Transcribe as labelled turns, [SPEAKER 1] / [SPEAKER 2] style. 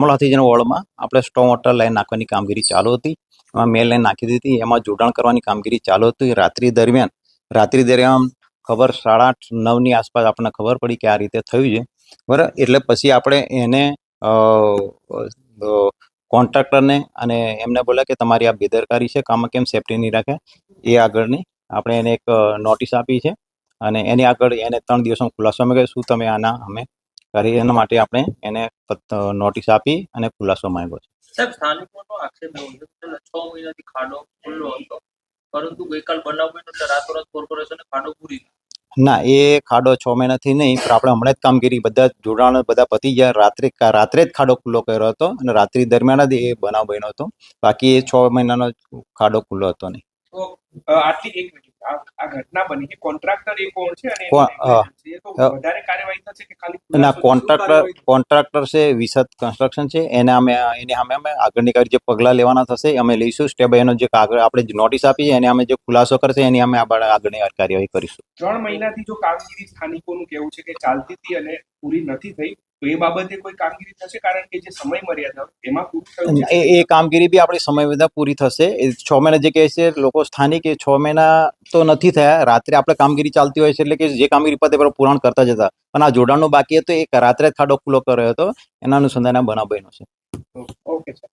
[SPEAKER 1] અમલ જેના વોર્ડમાં આપણે સ્ટોમ વોટર લાઈન નાખવાની કામગીરી ચાલુ હતી. એમાં મેલ લાઈન નાખી દીધી. એમાં જોડાણ કરવાની કામગીરી ચાલુ હતી. રાત્રિ દરમિયાન રાત્રિ દરમિયાન ખબર સાડા આઠ, નવની આસપાસ આપણને ખબર પડી કે આ રીતે થયું છે. બરાબર? એટલે પછી આપણે એને કોન્ટ્રાક્ટરને અને એમને બોલ્યા કે તમારી આ બેદરકારી છે કામમાં કેમ સેફટી નહીં રાખે? એ આગળની આપણે એને એક નોટિસ આપી છે. અને એની આગળ એને ત્રણ દિવસમાં ખુલાસો અમે શું તમે આના અમે કરી એના માટે આપણે એને નોટિસ આપી અને ખુલાસો માંગ્યો છે.
[SPEAKER 2] સાહેબ સ્થાનિકોનો આક્ષેપ એવો છે કે છ મહિનાથી ખાડો ખુલ્લો હતો પરંતુ ગઈકાલ બનાવ બન્યો એટલે રાતોરાત કોર્પોરેશને ખાડો પૂરી
[SPEAKER 1] ના એ ખાડો છ મહિનાથી નહીં પણ આપણે હમણાં જ કામગીરી બધા જોડાણ બધા પતી ગયા. રાત્રે રાત્રે જ ખાડો ખુલ્લો કર્યો હતો અને રાત્રિ દરમિયાન જ એ બનાવ બન્યો હતો. બાકી એ છ મહિનાનો ખાડો ખુલ્લો હતો નહીં.
[SPEAKER 3] આટલી એક મિનિટ. આ ઘટના બની છે કોન્ટ્રાક્ટર એ કોણ છે અને વધારે કાર્યવાહી થશે કે ખાલી
[SPEAKER 1] ના કોન્ટ્રાક્ટર કોન્ટ્રાક્ટર છે વિસદ કન્સ્ટ્રક્શન છે. એને અમે, એની અમે અમે આગળની કાર્ય જે પગલાં લેવાના થશે અમે લઈશું. સ્ટેપ એનો જે કાગળ, આપણે જે નોટિસ આપી એને અમે જે ખુલાસો કરશે, એની અમે આગળ, આગળની કાર્યવાહી કરીશું.
[SPEAKER 3] ત્રણ મહિનાથી જો કામગીરી સ્થાનિકોનું કહેવું છે કે ચાલતી હતી અને પૂરી નથી થઈ તો એ બાબતે કોઈ કામગીરી થશે? કારણ કે જે સમય મર્યાદા એમાં પૂરું
[SPEAKER 1] એ એ કામગીરી બી આપણી સમયમર્યાદા પૂરી થશે. છ મહિના જે કહે છે લોકો સ્થાનિક એ છ મહિના તો નથી થયા. રાત્રે આપણે કામગીરી ચાલતી હોય છે એટલે કે જે કામગીરી પતે પેલા પૂરણ કરતા જતા પણ આ જોડાણનું બાકી હતું એ રાત્રે ખાડો ખુલ્લો કર્યો હતો. એના અનુસંધાને બનાવ બન્યો છે.
[SPEAKER 3] Okay sir